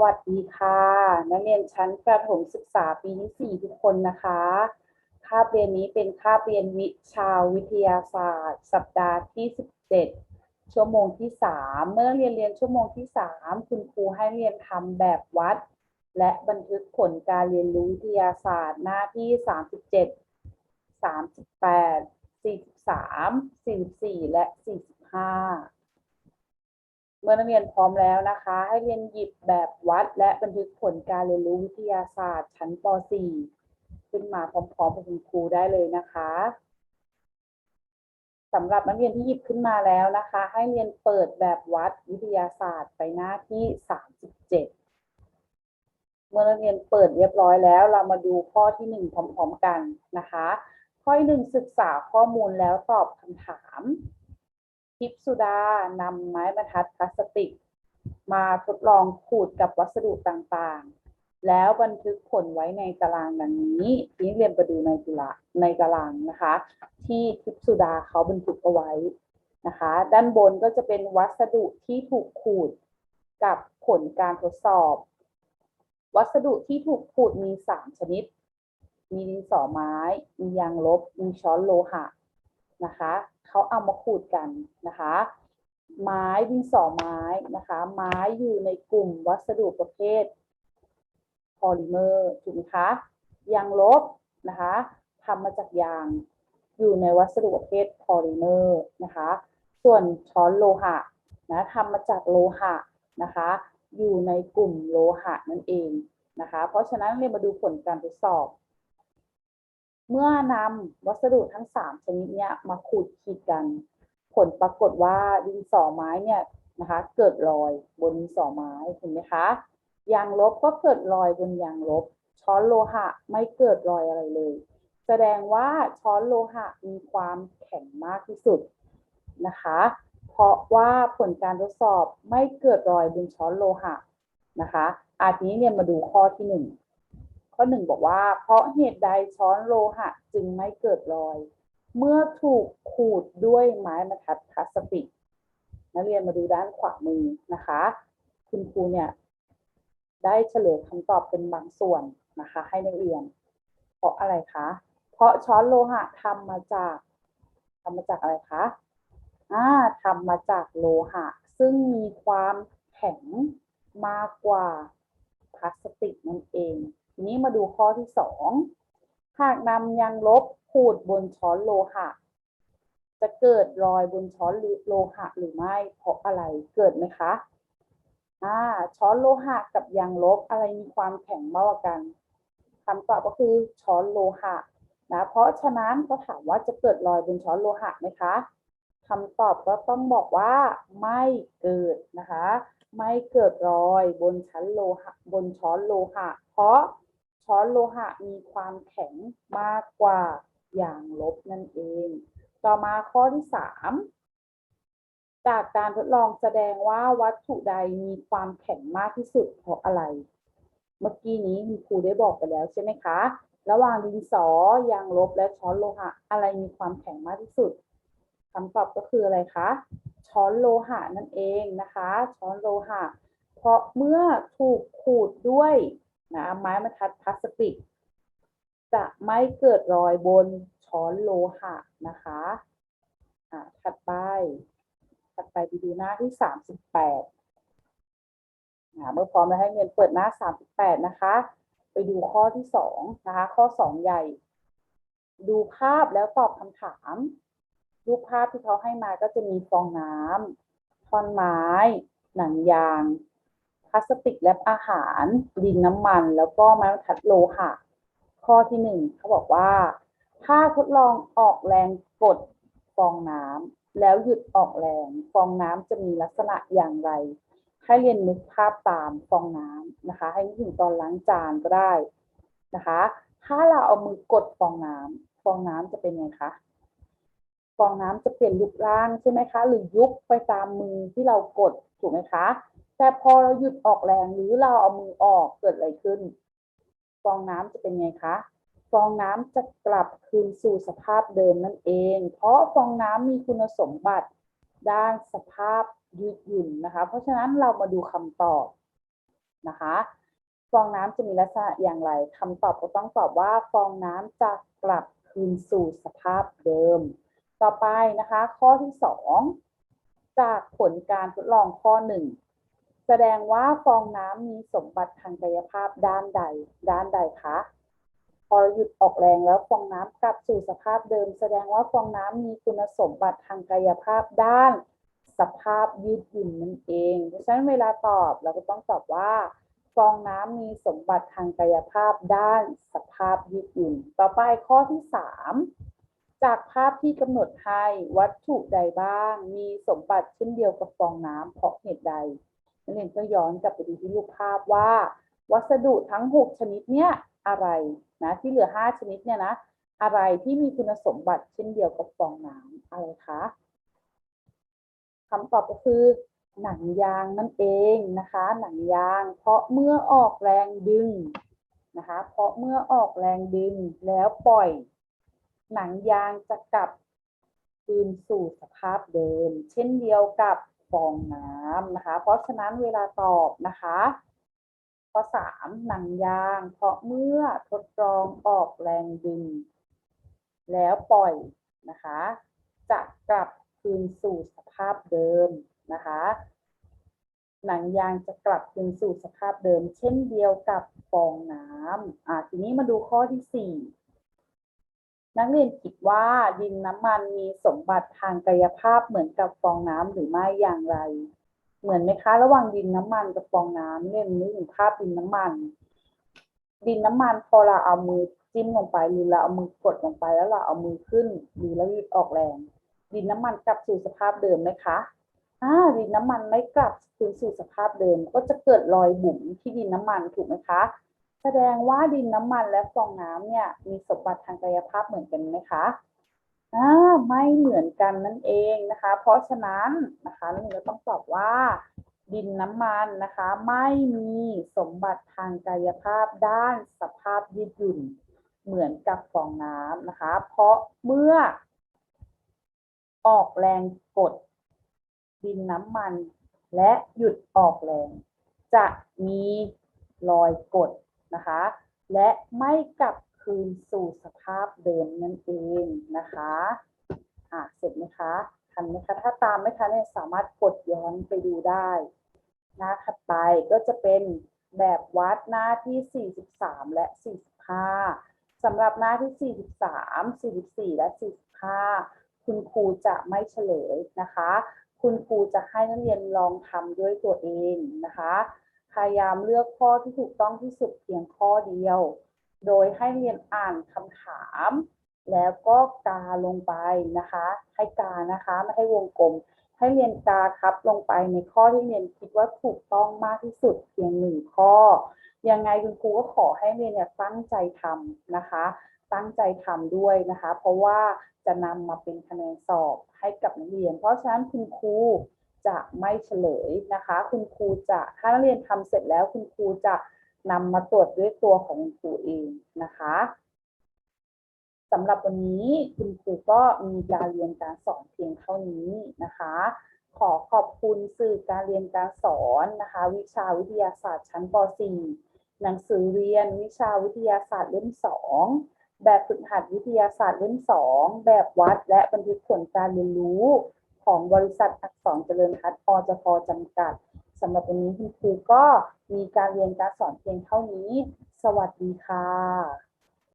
วัสดีค่ะ นักเรียนชั้นประถมศึกษาปีที่สี่ทุกคนนะคะ คาบเรียนนี้เป็นคาบเรียนวิชาวิทยาศาสตร์ สัปดาห์ที่ 17 ชั่วโมงที่ 3 เมื่อเรียนเรียนชั่วโมงที่ 3 คุณครูให้เรียนทำแบบวัด และบันทึกผลการเรียนรู้วิทยาศาสตร์หน้าที่ 37 38 43 44 และ 45 เมื่อนักเรียนพร้อมแล้วนะคะ ให้เรียนหยิบแบบวัด และบันทึกผลการเรียนรู้วิทยาศาสตร์ชั้นป .4 ขึ้นมาพร้อมๆกับคุณครูได้เลยนะคะสำหรับนักเรียนที่หยิบขึ้นมาแล้วนะคะ ให้เรียนเปิดแบบวัดวิทยาศาสตร์ไปหน้าที่ 37 เมื่อนักเรียนเปิดเรียบร้อยแล้ว เรามาดูข้อที่หนึ่งพร้อม ๆ กันนะคะ ข้อที่หนึ่งศึกษาข้อมูลแล้วตอบคำถาม ทิพสุดานำไม้บรรทัดพลาสติก มาทดลองขูดกับวัสดุต่างๆ แล้วบันทึกผลไว้ในตารางดังนี้ที่เรียนไปดูในจุฬาในตารางนะคะ ที่ทิพสุดาเขาบันทึกเอาไว้นะคะ ด้านบนก็จะเป็นวัสดุที่ถูกขูดกับผลการทดสอบ วัสดุที่ถูกขูดมีสามชนิด มีดินสอไม้ มียางลบ มีช้อนโลหะนะคะ เขาเอามาขูดกันนะคะ ไม้ดินสอไม้นะคะ ไม้อยู่ในกลุ่มวัสดุประเภทพอลิเมอร์ถูกไหมคะยางลบนะคะทำมาจากยางอยู่ในวัสดุประเภทพอลิเมอร์นะคะ ส่วนช้อนโลหะนะทำมาจากโลหะนะคะ อยู่ในกลุ่มโลหะนั่นเองนะคะ เพราะฉะนั้นเรียนมาดูผลการทดสอบ เมื่อนำวัสดุทั้งสามชนิดเนี้ยมาขูดขีดกัน ผลปรากฏว่าดินสอไม้เนี่ยนะคะ เกิดรอยบนดินสอไม้เห็นไหมคะยางลบก็เกิดรอยบนยางลบ ช้อนโลหะไม่เกิดรอยอะไรเลย แสดงว่าช้อนโลหะมีความแข็งมากที่สุดนะคะ เพราะว่าผลการทดสอบไม่เกิดรอยบนช้อนโลหะนะคะอาทีนี้เนี่ยมาดูข้อที่หนึ่ง ข้อหนึ่งบอกว่า เพราะเหตุใดช้อนโลหะจึงไม่เกิดรอย เมื่อถูกขูดด้วยไม้บรรทัดพลาสติกนักเรียนมาดูด้านขวามือนะคะ คุณครูเนี่ย ได้เฉลยคำตอบเป็นบางส่วนนะคะ ให้นักเรียน เพราะอะไรคะ เพราะช้อนโลหะทำมาจากทำมาจากอะไรคะอ่าทำมาจากโลหะ ซึ่งมีความแข็งมากกว่าพลาสติกนั่นเอง ทีนี้มาดูข้อที่สองหากนำยางลบขูดบนช้อนโลหะ จะเกิดรอยบนช้อนโลหะหรือไม่เพราะอะไรเกิดไหมคะอ่าช้อนโลหะกับยางลบอะไรมีความแข็งมากกว่ากันคำตอบก็คือช้อนโลหะนะเพราะฉะนั้นเขาถามว่าจะเกิดรอยบนช้อนโลหะไหมคะคำตอบก็ต้องบอกว่าไม่เกิดนะคะ ไม่เกิดรอยบนชั้นโลหะบนช้อนโลหะ เพราะ ช้อนโลหะมีความแข็งมากกว่าอย่างลบนั่นเอง ต่อมาข้อที่สามจากการทดลองแสดงว่าวัตถุใดมีความแข็งมากที่สุดเพราะอะไร เมื่อกี้นี้คุณครูได้บอกไปแล้วใช่ไหมคะ ระหว่างดินสอยางลบและช้อนโลหะอะไรมีความแข็งมากที่สุดคำตอบก็คืออะไรคะช้อนโลหะนั่นเองนะคะ ช้อนโลหะ เพราะเมื่อถูกขูดด้วย นะไม้บรรทัดพลาสติก จะไม่เกิดรอยบนช้อนโลหะนะคะอ่าถัดไป ถัดไปไปดูหน้าที่สามสิบแปดเมื่อพร้อมแล้วให้เรียนเปิดหน้าสามสิบแปดนะคะ ไปดูข้อที่สองนะคะ ข้อสองใหญ่ ดูภาพแล้วตอบคำถามรูปภาพที่เขาให้มาก็จะมีฟองน้ำท่อนไม้ หนังยาง พลาสติกแลบอาหาร ดินน้ำมัน แล้วก็ไม้บรรทัดโลหะข้อที่หนึ่งเขาบอกว่า ถ้าทดลองออกแรงกดฟองน้ำแล้วหยุดออกแรงฟองน้ำจะมีลักษณะอย่างไร ให้เรียนนึกภาพตามฟองน้ำนะคะ ให้นึกถึงตอนล้างจานก็ได้นะคะ ถ้าเราเอามือกดฟองน้ำฟองน้ำจะเป็นไงคะฟองน้ำจะเปลี่ยนรูปร่างใช่ไหมคะ หรือยุบไปตามมือที่เรากดถูกไหมคะ แต่พอเราหยุดออกแรงหรือเราเอามือออกเกิดอะไรขึ้น ฟองน้ำจะเป็นไงคะ ฟองน้ำจะกลับคืนสู่สภาพเดิมนั่นเอง เพราะฟองน้ำมีคุณสมบัติด้านสภาพยืดหยุ่นนะคะ เพราะฉะนั้นเรามาดูคำตอบนะคะ ฟองน้ำจะมีลักษณะอย่างไรคำตอบก็ต้องตอบว่าฟองน้ำจะกลับคืนสู่สภาพเดิม ต่อไปนะคะ ข้อที่สองจากผลการทดลองข้อหนึ่ง แสดงว่าฟองน้ำมีสมบัติทางกายภาพด้านใด ด้านใดคะ พอหยุดออกแรงแล้วฟองน้ำกลับสู่สภาพเดิม แสดงว่าฟองน้ำมีคุณสมบัติทางกายภาพด้าน สภาพยืดหยุ่นนั่นเองเพราะฉะนั้นเวลาตอบเราก็ต้องตอบว่า ฟองน้ำมีสมบัติทางกายภาพด้าน สภาพยืดหยุ่น ต่อไปข้อที่สามจากภาพที่กำหนดให้วัตถุใดบ้าง มีสมบัติเช่นเดียวกับฟองน้ำเพราะเหตุใด นักเรียนก็ย้อนกลับไปดูที่รูปภาพว่า วัสดุทั้ง 6 ชนิดเนี่ยอะไรนะที่เหลือ 5 ชนิดเนี่ยนะอะไรที่มีคุณสมบัติเช่นเดียวกับฟองน้ำอะไรคะคำตอบก็คือหนังยางนั่นเองนะคะ หนังยางเพราะเมื่อออกแรงดึงนะคะ เพราะเมื่อออกแรงดึงแล้วปล่อย หนังยางจะกลับคืนสู่สภาพเดิม เช่นเดียวกับ ฟองน้ำนะคะ เพราะฉะนั้นเวลาตอบนะคะข้อสามหนังยาง เพราะเมื่อทดลองออกแรงดึง แล้วปล่อยนะคะ จะกลับคืนสู่สภาพเดิมนะคะ หนังยางจะกลับคืนสู่สภาพเดิม เช่นเดียวกับฟองน้ำอ่าทีนี้มาดูข้อที่สี่ นักเรียนคิดว่าดินน้ำมันมีสมบัติทางกายภาพเหมือนกับฟองน้ำหรือไม่อย่างไร เหมือนไหมคะ ระหว่างดินน้ำมันกับฟองน้ำเนี่ยนึกถึงภาพดินน้ำมัน ดินน้ำมันพอเราเอามือจิ้มลงไปหรือเราเอามือกดลงไปแล้วเราเอามือขึ้นหรือเราหยุดออกแรง ดินน้ำมันกลับสู่สภาพเดิมไหมคะอ่าดินน้ำมันไม่กลับคืนสู่สภาพเดิม ก็จะเกิดรอยบุ๋มที่ดินน้ำมันถูกไหมคะ แสดงว่าดินน้ำมันและฟองน้ำเนี่ย มีสมบัติทางกายภาพเหมือนกันไหมคะอ่าไม่เหมือนกันนั่นเองนะคะ เพราะฉะนั้นนะคะนักเรียนต้องตอบว่า ดินน้ำมันนะคะ ไม่มีสมบัติทางกายภาพด้านสภาพยืดหยุ่นเหมือนกับฟองน้ำนะคะ เพราะเมื่อ ออกแรงกด ดินน้ำมัน และหยุดออกแรง จะมีรอยกด นะคะ และไม่กลับคืนสู่สภาพเดิมนั่นเองนะคะอะเสร็จไหมคะทันไหมคะถ้าตามไม่ทันเนี่ยสามารถกดย้อนไปดูได้ หน้าถัดไปก็จะเป็นแบบวัดหน้าที่ 43 และ 45สำหรับหน้าที่ 43 44 และ 45 คุณครูจะไม่เฉลยนะคะ คุณครูจะให้นักเรียนลองทำด้วยตัวเองนะคะ พยายามเลือกข้อที่ถูกต้องที่สุดเพียงข้อเดียว โดยให้เรียนอ่านคำถาม แล้วก็กาลงไปนะคะ ให้กานะคะไม่ให้วงกลม ให้เรียนกาครับลงไปในข้อที่เรียนคิดว่าถูกต้องมากที่สุดเพียงหนึ่งข้อ ยังไงคุณครูก็ขอให้เรียนเนี่ยตั้งใจทำนะคะ ตั้งใจทำด้วยนะคะ เพราะว่าจะนำมาเป็นคะแนนสอบให้กับนักเรียน เพราะฉะนั้นคุณครู จะไม่เฉลยนะคะ คุณครูจะถ้านักเรียนทำเสร็จแล้วคุณครูจะนำมาตรวจด้วยตัวของคุณครูเองนะคะสำหรับวันนี้คุณครูก็มีการเรียนการสอนเพียงเท่านี้นะคะ ขอขอบคุณสื่อการเรียนการสอนนะคะ วิชาวิทยาศาสตร์ชั้นป .4 หนังสือเรียนวิชาวิทยาศาสตร์เล่ม 2 แบบฝึกหัดวิทยาศาสตร์เล่ม 2 แบบวัดและบันทึกผลการเรียนรู้ ของบริษัทอักษรเจริญพัฒน์อจพจำกัดสำหรับวันนี้คุณครูก็มีการเรียนการสอนเพียงเท่านี้ สวัสดีค่ะ